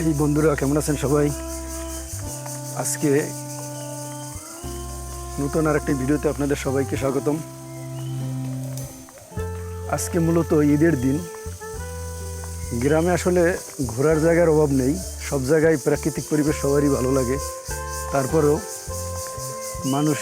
High বন্ধুরা, কেমন আছেন সবাই? আজকে নতুন আর একটি ভিডিওতে আপনাদের সবাইকে স্বাগতম। আজকে মূলত ঈদের দিন। গ্রামে আসলে ঘোরার জায়গার অভাব নেই, সব জায়গায় প্রাকৃতিক পরিবেশ সবারই ভালো লাগে। তারপরেও মানুষ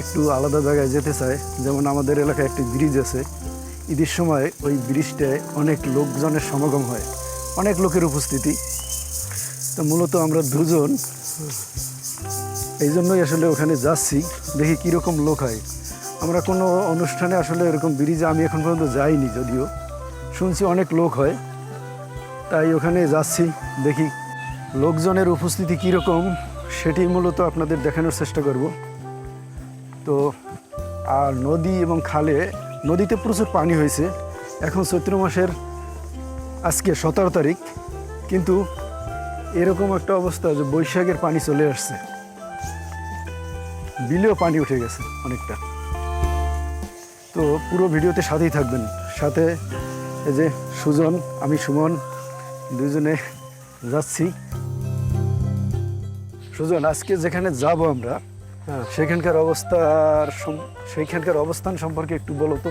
একটু আলাদা জায়গায় যেতে চায়, যেমন আমাদের এলাকায় একটি ব্রিজ আছে। ঈদের সময় ওই ব্রিজটায় অনেক লোকজনের সমাগম হয়। অনেক লোকের উপস্থিতি। তো মূলত আমরা দুজন। এই জন্যই আসলে ওখানে যাচ্ছি, দেখি কীরকম লোক হয়। আমরা কোনো অনুষ্ঠানে আসলে এরকম ব্রিজে আমি এখন পর্যন্ত যাইনি যদিও। শুনছি অনেক লোক হয়। তাই ওখানে যাচ্ছি, দেখি লোকজনের উপস্থিতি কীরকম, সেটি মূলত আপনাদের দেখানোর চেষ্টা করব। তো, আর নদী এবং খালে, নদীতে প্রচুর পানি হয়েছে। এখন চৈত্র মাসের আজকে সতেরো তারিখ কিন্তু এরকম একটা অবস্থা যে বৈশাখের পানি চলে আসছে। বিলেও পানি উঠে গেছে অনেকটা। তো পুরো ভিডিওতে সাথেই থাকবেন। সাথে এই যে সুজন আমি সুমন দুজনে যাচ্ছি। সুজন আজকে যেখানে যাব আমরা হ্যাঁ। সেখানকার অবস্থার সেইখানকার অবস্থান সম্পর্কে একটু বলো তো।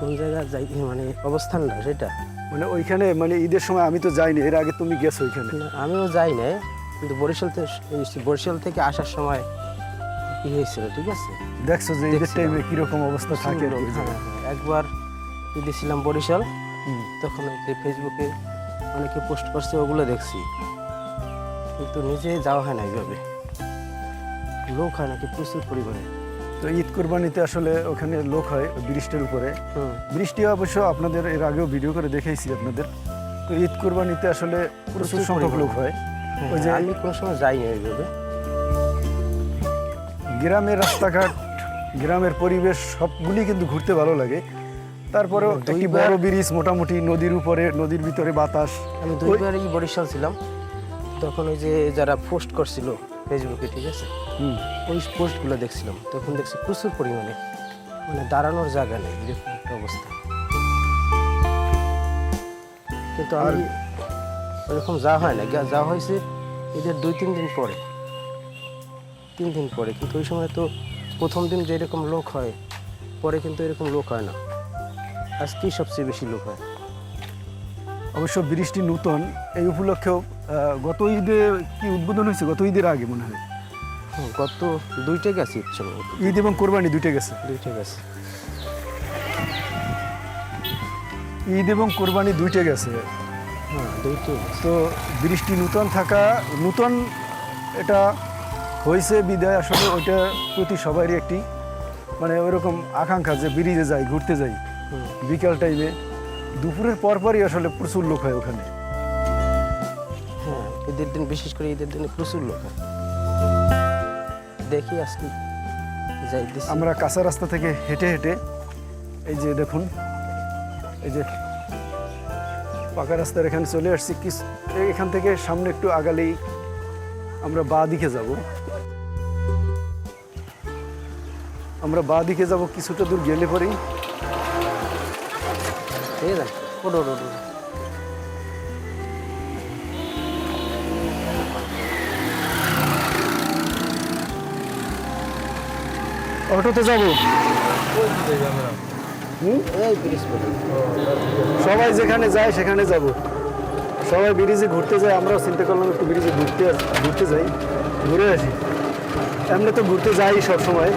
কোন জায়গায় যাই মানে অবস্থানটা সেটা। মানে ওইখানে মানে ঈদের সময় আমি তো যাইনি এর আগে তুমি গেছো ওইখানে। না, আমিও যাই নাই কিন্তু বরিশাল থেকে বরিশাল থেকে আসার সময় কি হয়েছিল ঠিক আছে? দেখছ যে ঈদের টাইমে কীরকম অবস্থা থাকে হ্যাঁ, জায়গায়। হ্যাঁ, একবার ঈদে ছিলাম বরিশাল তখন যে ফেসবুকে অনেকে পোস্ট করছে ওগুলো দেখছি। কিন্তু নিজে যাওয়া হয় না এইভাবে। লোক হয় নাকি প্রচুর পরিমাণে। তো ঈদ কোরবানিতে আসলে ওখানে লোক হয় ব্রিজটার উপরে। বৃষ্টি অবশ্য আপনাদের এর আগেও ভিডিও করে দেখাইছি আপনাদের। তো ঈদ কোরবানিতে আসলে প্রচুর সংখ্যক লোক হয়। হ্যাঁ, ওই যে আমি কোনো সময় যাইনি ওইভাবে গ্রামের রাস্তাঘাট গ্রামের পরিবেশ সবগুলি কিন্তু ঘুরতে ভালো লাগে। তারপরেও একটি বড় ব্রিজ মোটামুটি নদীর উপরে নদীর ভিতরে বাতাস। আমি ওই- দুইবারই বরিশাল ছিলাম। তখন ওই যে যারা পোস্ট করছিল ফেসবুকে ঠিক আছে? হুম। ওই পোস্টগুলো দেখছিলাম। তখন দেখছি প্রচুর পরিমাণে। মানে দাঁড়ানোর জায়গা নেই এরকম একটা অবস্থা। কিন্তু আমি ওরকম যা হয় না যা হয়েছে এদের দুই তিন দিন পরে। তিন দিন পরে কিন্তু ওই সময় তো প্রথম দিন যে এরকম লোক হয় পরে কিন্তু এরকম লোক হয় না। আজকেই সবচেয়ে বেশি লোক হয়। অবশ্য বৃষ্টি নূতন এই উপলক্ষেও গত ঈদে কি উদ্বোধন হয়েছে? গত ঈদের আগে মনে হয়। গত দুইটা গেছি ঈদ এবং কোরবানি দুইটা গেছে। দুইটা গেছে। ঈদ এবং কোরবানি দুইটা গেছে। হ্যাঁ তো বৃষ্টি নূতন থাকা নূতন এটা হয়েছে বিদায়। আসলে ওইটা প্রতি সবারই একটি মানে ওইরকম আকাঙ্ক্ষা যে ব্রিজে যাই ঘুরতে যাই। বিকাল টাইমে দুপুরের পরপরই আসলে প্রচুর লোক হয় ওখানে। ঈদের দিন বিশেষ করে ঈদের দিনে প্রচুর লোক হয়। দেখি আজকে যাই আমরা কাঁচা রাস্তা থেকে হেঁটে হেঁটে এই যে দেখুন এই যে পাকা রাস্তার এখানে চলে আসছি। কি এখান থেকে সামনে একটু আগালেই আমরা বা দিকে যাব। আমরা বা দিকে যাব কিছুটা দূর গেলে পরেই। ঠিক আছে অটোতে যাব। সবাই যেখানে যায়, সেখানে যাব। সবাই ব্রিজে ঘুরতে যায়, আমরাও চিন্তা করলাম একটু ব্রিজে ঘুরতে ঘুরতে যাই। ঘুরে আসি। এমনি তো ঘুরতে যাই সব সময়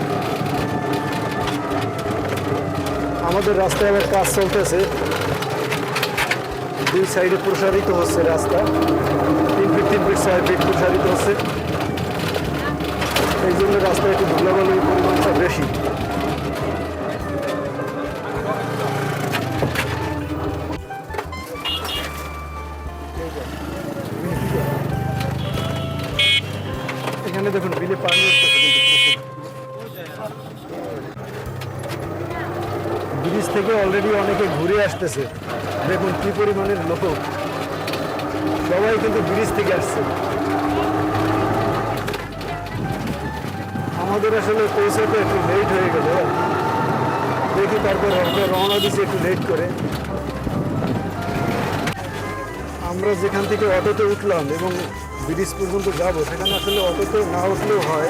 আমাদের রাস্তায় আবার কাজ চলতেছে। দুই সাইডে প্রসারিত হচ্ছে রাস্তা। তিন ফিট তিন ফিট, ছয় ফিট প্রসারিত হচ্ছে। জন্য রাস্তায় একটু ধুলাবালুর পরিমাণটা বেশি। এখানে দেখুন, বিলে পানি। ব্রিজ থেকে অলরেডি অনেকে ঘুরে আসতেছে। দেখুন কি পরিমাণের লোক। সবাই কিন্তু ব্রিজ থেকে আসছে। আমাদের আসলে পৌঁছাতে একটু লেট হয়ে গেল। দেখি তারপর রওনা দিচ্ছি একটু লেট করে। আমরা যেখান থেকে অটোতে উঠলাম এবং ব্রিজ পর্যন্ত যাব, সেখানে আসলে অটোতে না উঠলেও হয়।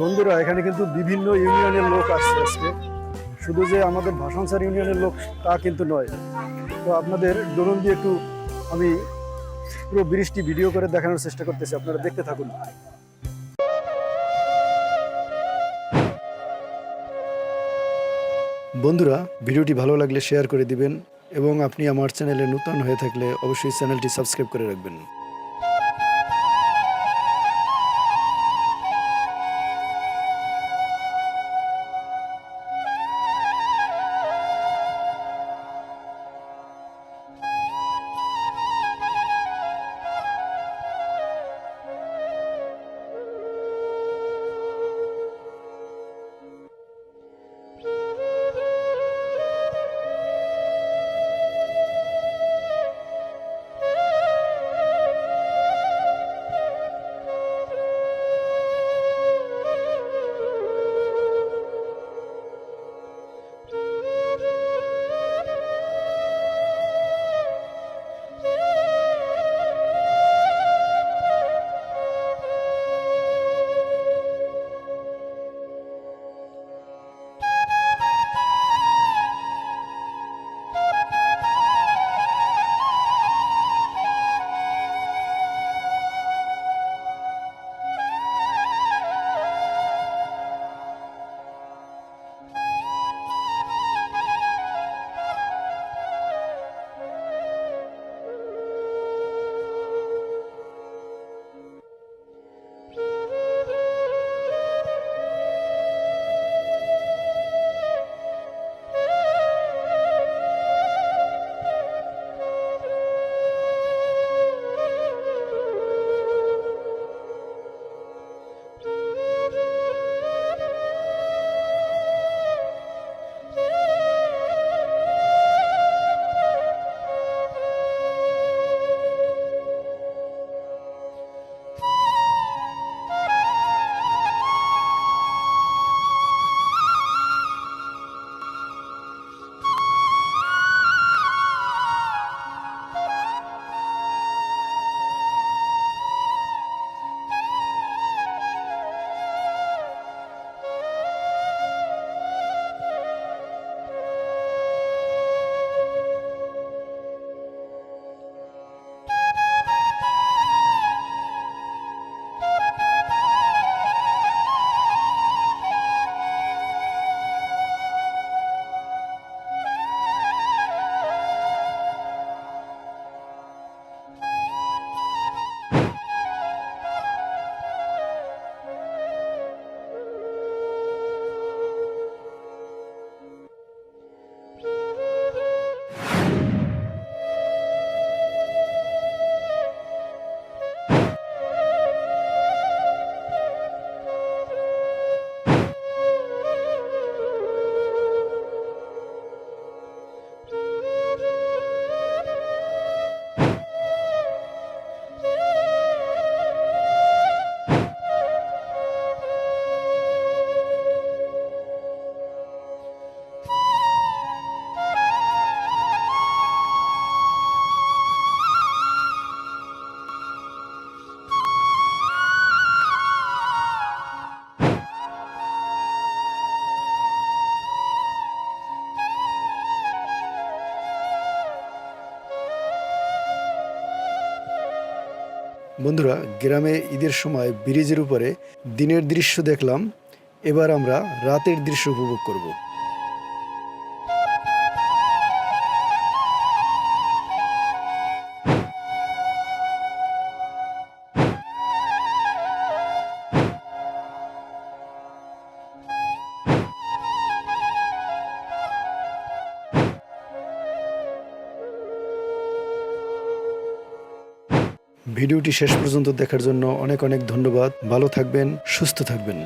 বন্ধুরা, এখানে কিন্তু বিভিন্ন ইউনিয়নের লোক আসছে আজকে। শুধু যে আমাদের ভাষানসার ইউনিয়নের লোক, তা কিন্তু নয়। তো আপনাদের ড্রোন দিয়ে একটু আমি পুরো বৃষ্টি ভিডিও করে দেখানোর চেষ্টা করতেছি, আপনারা দেখতে থাকুন। বন্ধুরা, ভিডিওটি ভালো লাগলে শেয়ার করে দিবেন এবং আপনি আমার চ্যানেলে নতুন হয়ে থাকলে অবশ্যই চ্যানেলটি সাবস্ক্রাইব করে রাখবেন। বন্ধুরা, গ্রামে ঈদের সময় ব্রিজের উপরে দিনের দৃশ্য দেখলাম। এবার আমরা রাতের দৃশ্য উপভোগ করব। ভিডিওটি শেষ পর্যন্ত দেখার জন্য অনেক অনেক ধন্যবাদ। ভালো থাকবেন সুস্থ থাকবেন।